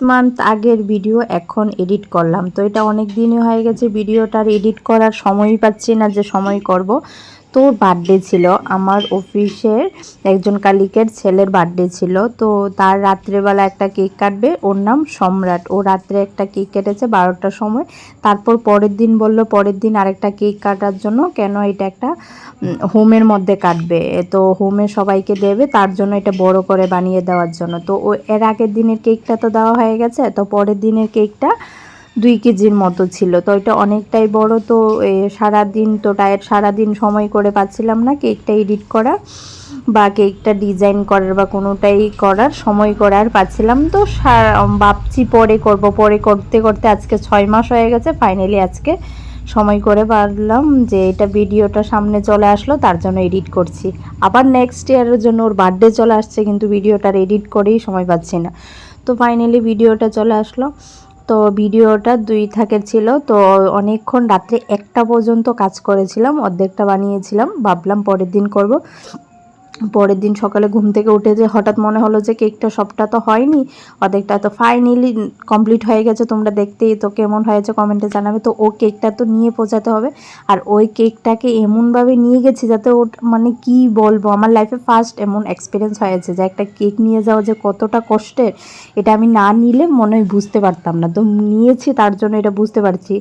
Month আগের video এখন edit করলাম। তো এটা অনেক দিনই হয়ে গেছে ভিডিওটার এডিট করার সময়ই পাচ্ছি না যে সময় করব। তো বার্থডে ছিল। আমার অফিসের একজন কালিকের ছেলের বার্থডে ছিল। তো তার রাত্রেবেলা একটা কেক কাটবে। ওর নাম সম্রাট। ও রাত্রে একটা কেক কেটেছে বারোটার সময়। তারপর পরের দিন বলল, পরের দিন আরেকটা কেক কাটার জন্য কেন এটা একটা হোমের মধ্যে কাটবে? তো হোমে সবাইকে দেবে। তার জন্য এটা বড় করে বানিয়ে দেওয়ার জন্য। তো ও, এর আগের দিনের কেকটা তো দেওয়া হয়ে গেছে। তো পরের দিনের কেকটা দুই কেজির মতো ছিল। তো এটা অনেকটাই বড়, তো সারাদিন, তো টায়ার সারাদিন সময় করে পাচ্ছিলাম না কেকটা এডিট করা বা কেকটা ডিজাইন করার বা কোনোটাই করার সময় করে আর পাচ্ছিলাম। তো ভাবছি পরে করব। পরে করতে করতে আজকে ছয় মাস হয়ে গেছে। ফাইনালি আজকে সময় করে পারলাম যে এটা ভিডিওটা সামনে চলে আসলো, তার জন্য এডিট করছি। আবার নেক্সট ইয়ারের জন্য ওর বার্থডে চলে আসছে, কিন্তু ভিডিওটার এডিট করেই সময় পাচ্ছি না। তো ফাইনালি ভিডিওটা চলে আসলো। তো ভিডিওটা দুই থাকের ছিল। তো অনেকক্ষণ রাত্রে একটা পর্যন্ত কাজ করেছিলাম, অর্ধেকটা বানিয়েছিলাম। ভাবলাম পরের দিন করব। পরের দিন সকালে ঘুম থেকে উঠে যে হঠাৎ মনে হলো যে কেকটা সবটা তো হয়নি, অর্ধেকটা তো ফাইনালি কমপ্লিট হয়ে গেছে, তোমরা দেখতেই তো কেমন হয়েছে কমেন্টে জানাবে। তো ও কেকটা তো নিয়ে পৌঁছাতে হবে আর ওই কেকটাকে এমনভাবে নিয়ে গেছি যাতে ও মানে কি বলব, আমার লাইফে ফার্স্ট এমন এক্সপিরিয়েন্স হয়েছে যে একটা কেক নিয়ে যাওয়া যে কতটা কষ্টের, এটা আমি না নিলে মনে হয় বুঝতে পারতাম না। তো নিয়েছি তার জন্য এটা বুঝতে পারছি,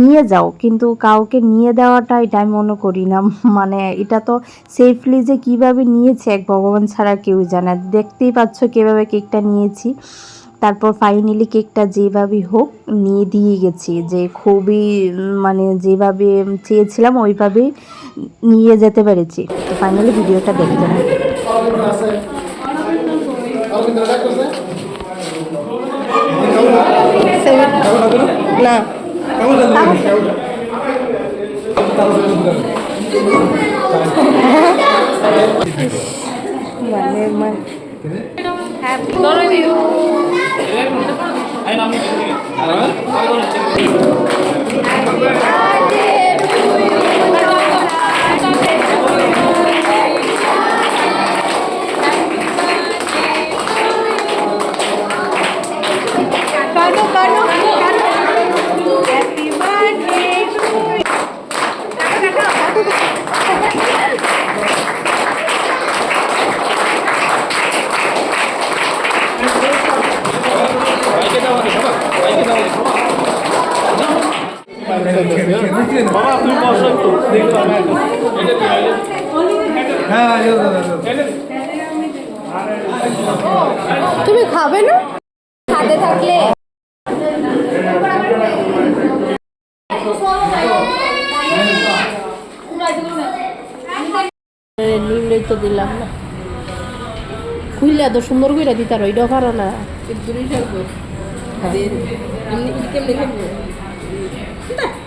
নিয়ে যাও, কিন্তু কাউকে নিয়ে দেওয়াটা এটা আমি মনে করি না। মানে এটা তো সেফলি যে কীভাবে নিয়েছে এক ভগবান ছাড়া কেউ জানে না। দেখতেই পাচ্ছ কীভাবে কেকটা নিয়েছি। তারপর ফাইনালি কেকটা যেভাবেই হোক নিয়ে দিয়ে গেছি যে খুবই মানে যেভাবে চেয়েছিলাম ওইভাবেই নিয়ে যেতে পেরেছি। তো ফাইনালি ভিডিওটা দেখতে হবে না মানে মানে তুমি খাবে না? হাতে থাকলে। তো দিলাম না। খুললে তো সুন্দর করে দিতার ওইটা পারো না। No.